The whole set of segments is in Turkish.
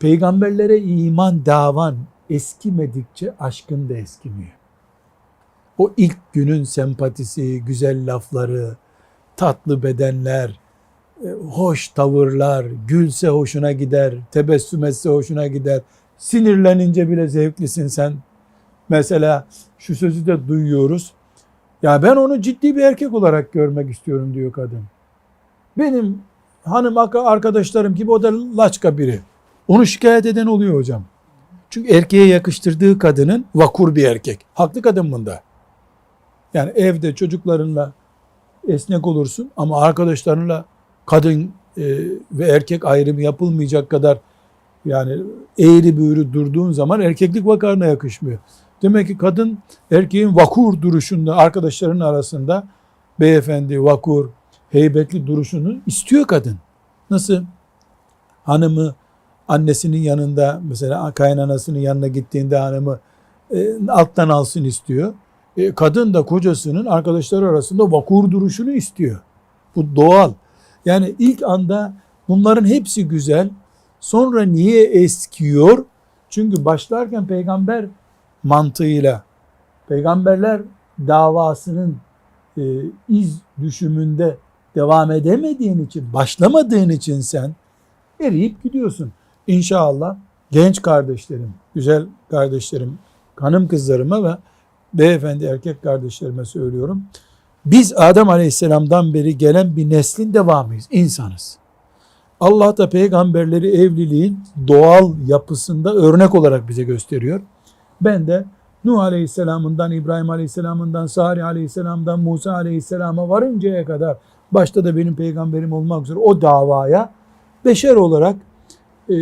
Peygamberlere iman davan eskimedikçe aşkın da eskimiyor. O ilk günün sempatisi, güzel lafları, tatlı bedenler, e, hoş tavırlar, gülse hoşuna gider, tebessüm etse hoşuna gider. Sinirlenince bile zevklisin sen. Mesela şu sözü de duyuyoruz. Ya ben onu ciddi bir erkek olarak görmek istiyorum diyor kadın. Benim hanım arkadaşlarım gibi o da laçka biri. Onu şikayet eden oluyor hocam. Çünkü erkeğe yakıştırdığı kadının vakur bir erkek. Haklı kadın bunda. Yani evde çocuklarınla esnek olursun ama arkadaşlarınla kadın e, ve erkek ayrımı yapılmayacak kadar yani eğri büğrü durduğun zaman erkeklik vakarına yakışmıyor. Demek ki kadın erkeğin vakur duruşunda arkadaşlarının arasında beyefendi, vakur, heybetli duruşunu istiyor kadın. Nasıl? Hanımı annesinin yanında mesela kaynanasının yanına gittiğinde hanımı e, alttan alsın istiyor. E, kadın da kocasının arkadaşları arasında vakur duruşunu istiyor. Bu doğal. Yani ilk anda bunların hepsi güzel. Sonra niye eskiyor? Çünkü başlarken peygamber mantığıyla peygamberler davasının e, iz düşümünde devam edemediğin için, başlamadığın için sen eriyip gidiyorsun. İnşallah genç kardeşlerim, güzel kardeşlerim, hanım kızlarıma ve beyefendi erkek kardeşlerime söylüyorum. Biz Adem Aleyhisselam'dan beri gelen bir neslin devamıyız, insanız. Allah da peygamberleri evliliğin doğal yapısında örnek olarak bize gösteriyor. Ben de Nuh Aleyhisselam'ından, İbrahim Aleyhisselam'ından, Salih Aleyhisselam'dan, Musa Aleyhisselam'a varıncaya kadar başta da benim peygamberim olmak üzere o davaya beşer olarak e,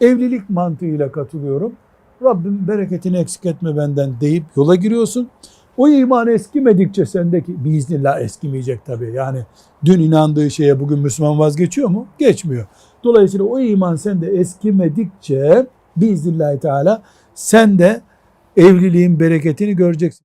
evlilik mantığıyla katılıyorum. Rabbim bereketini eksik etme benden deyip yola giriyorsun. O iman eskimedikçe sendeki biiznillah eskimeyecek tabii. Yani dün inandığı şeye bugün Müslüman vazgeçiyor mu? Geçmiyor. Dolayısıyla o iman sende eskimedikçe biiznillahü teala sen de evliliğin bereketini göreceksin.